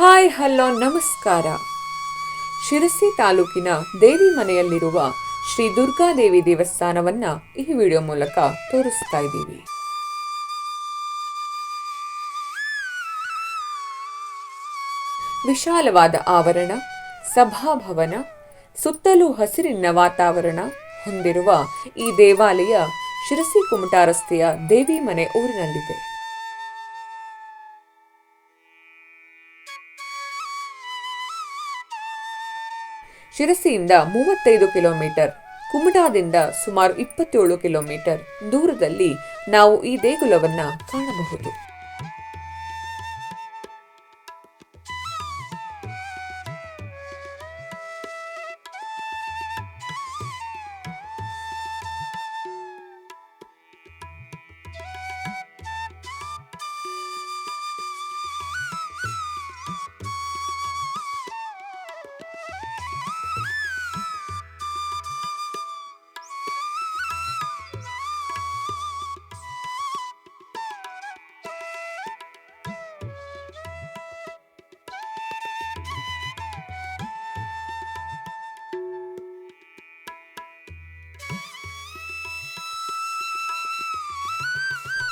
Hi, hello, ನಮಸ್ಕಾರ. ಶಿರಸಿ ತಾಲೂಕಿನ ದೇವಿ ಮನೆಯಲ್ಲಿರುವ ಶ್ರೀ ದುರ್ಗಾದೇವಿ ದೇವಸ್ಥಾನವನ್ನ ಈ ವಿಡಿಯೋ ಮೂಲಕ ತೋರಿಸ್ತಾ ಇದ್ದೀವಿ. ವಿಶಾಲವಾದ ಆವರಣ, ಸಭಾಭವನ, ಸುತ್ತಲೂ ಹಸಿರಿನ ವಾತಾವರಣ ಹೊಂದಿರುವ ಈ ದೇವಾಲಯ ಶಿರಸಿ ಕುಮಟಾ ರಸ್ತೆಯ ದೇವಿ ಮನೆ ಊರಿನಲ್ಲಿದೆ. ಶಿರಸಿಯಿಂದ ಮೂವತ್ತೈದು ಕಿಲೋಮೀಟರ್ ಕುಮಟಾದಿಂದ ಸುಮಾರು ಇಪ್ಪತ್ತೇಳು ಕಿಲೋಮೀಟರ್ ದೂರದಲ್ಲಿ ನಾವು ಈ ದೇಗುಲವನ್ನು ಕಾಣಬಹುದು.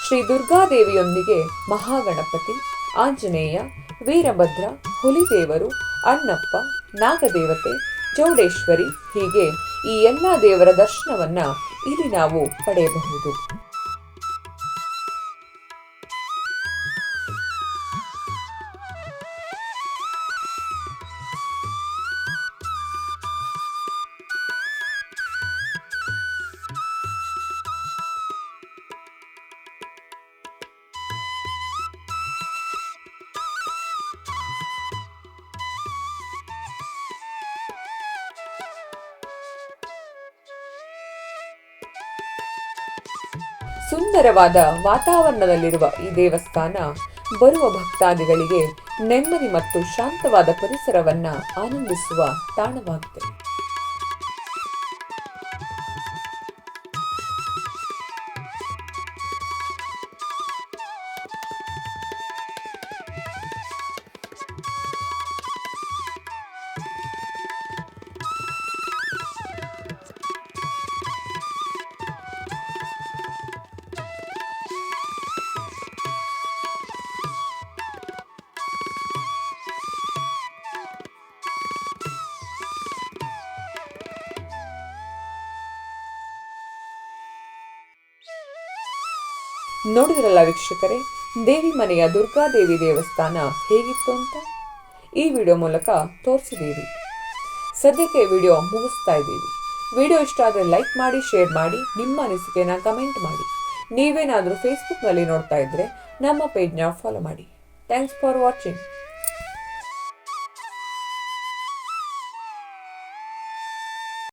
ಶ್ರೀ ದುರ್ಗಾದೇವಿಯೊಂದಿಗೆ ಮಹಾಗಣಪತಿ, ಆಂಜನೇಯ, ವೀರಭದ್ರ, ಹುಲಿದೇವರು, ಅಣ್ಣಪ್ಪ, ನಾಗದೇವತೆ, ಚೌಡೇಶ್ವರಿ ಹೀಗೆ ಈ ಎಲ್ಲ ದೇವರ ದರ್ಶನವನ್ನ ಇಲ್ಲಿ ನಾವು ಪಡೆಯಬಹುದು. ಸುಂದರವಾದ ವಾತಾವರಣದಲ್ಲಿರುವ ಈ ದೇವಸ್ಥಾನ ಬರುವ ಭಕ್ತಾದಿಗಳಿಗೆ ನೆಮ್ಮದಿ ಮತ್ತು ಶಾಂತವಾದ ಪರಿಸರವನ್ನ ಆನಂದಿಸುವ ತಾಣವಾಗಿದೆ. ನೋಡಿದ್ರಲ್ಲ ವೀಕ್ಷಕರೇ, ದೇವಿ ಮನೆಯ ದುರ್ಗಾದೇವಿ ದೇವಸ್ಥಾನ ಹೇಗಿತ್ತು ಅಂತ? ಈ ವಿಡಿಯೋ ಮೂಲಕ ತೋರಿಸಿದ್ದೀವಿ. ಸದ್ಯಕ್ಕೆ ವಿಡಿಯೋ ಮುಗಿಸ್ತಾ ಇದ್ದೀವಿ. ವಿಡಿಯೋ ಇಷ್ಟ ಆದರೆ ಲೈಕ್ ಮಾಡಿ, ಶೇರ್ ಮಾಡಿ, ನಿಮ್ಮ ಅನಿಸಿಕೆನ ಕಮೆಂಟ್ ಮಾಡಿ. ನೀವೇನಾದರೂ ಫೇಸ್ಬುಕ್ನಲ್ಲಿ ನೋಡ್ತಾ ಇದ್ದರೆ ನಮ್ಮ ಪೇಜ್ನ ಫಾಲೋ ಮಾಡಿ. Thanks for watching